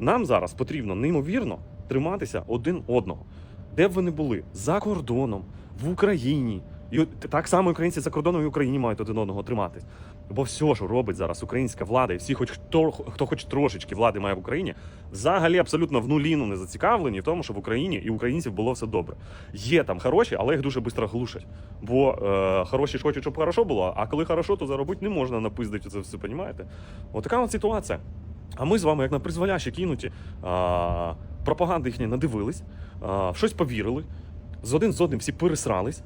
Нам зараз потрібно неймовірно триматися один одного, де б ви не були за кордоном, в Україні. І так само українці за кордоном і Україні мають один одного триматись. Бо все, що робить зараз українська влада, і всі, хоч хто, хто хоч трошечки влади має в Україні, взагалі абсолютно в нуліну не зацікавлені в тому, щоб в Україні і українців було все добре. Є там хороші, але їх дуже швидко глушать. Бо е, хороші ж хочуть, щоб хорошо було, а коли хорошо, то заробити не можна напиздити це все, понімаєте? От така от ситуація. А ми з вами, як на призволяще кинуті, а, пропаганди їхні надивились, а, в щось повірили, з один з одним всі пересрались.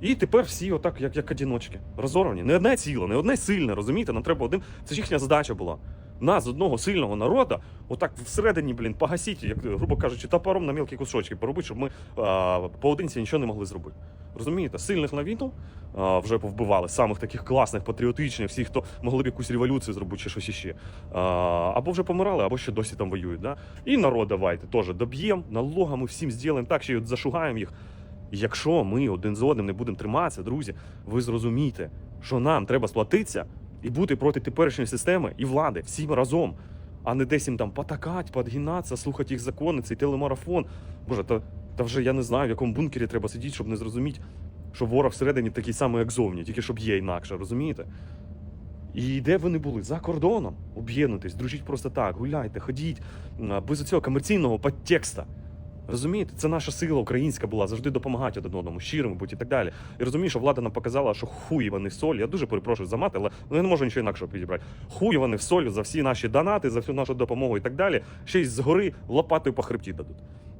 І тепер всі отак, як, як одіночки, розорвані. Не одне ціле, не одне сильне, розумієте? Нам треба один. Це ж їхня задача була. Нас, одного сильного народу, отак всередині, блін, погасіть, як, грубо кажучи, топором на мілкі кусочки поробити, щоб ми а, поодинці нічого не могли зробити. Розумієте, сильних на війну а, вже повбивали, самих таких класних, патріотичних, всіх, хто могли б якусь революцію зробити чи щось іще. А, або вже помирали, або ще досі там воюють. Да? І народ давайте теж доб'ємо, налогами всім зробимо так, що зашугаємо їх. Якщо ми один з одним не будемо триматися, друзі, ви зрозумієте, що нам треба сплатитися і бути проти теперішньої системи і влади всім разом, а не десь їм там потакати, подгинатися, слухати їх закони, цей телемарафон. Боже, та, та вже я не знаю, в якому бункері треба сидіти, щоб не зрозуміти, що ворог всередині такий самий, як зовні, тільки щоб є інакше, розумієте? І де не були за кордоном, об'єднуйтесь, дружіть просто так, гуляйте, ходіть без цього комерційного підтекста. Розумієте, це наша сила українська була завжди допомагати один одному, щирими бути і так далі. І розумію, що влада нам показала, що хуй вони в соль. Я дуже перепрошую за мат, але я не можу нічого інакшого підібрати. Хуй вони в соль за всі наші донати, за всю нашу допомогу і так далі. Ще й згори лопатою по хребті дадуть.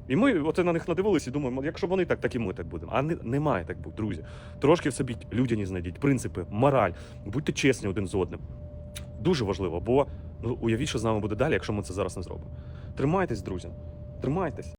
І ми от на них надивилися і думаємо, якщо вони так, так і ми так будемо. А не, немає так бути, друзі. Трошки в собі людяні знайдіть, принципи, мораль, будьте чесні один з одним. Дуже важливо, бо ну, уявіть, що з нами буде далі, якщо ми це зараз не зробимо. Тримайтесь, друзі. Тримайтесь.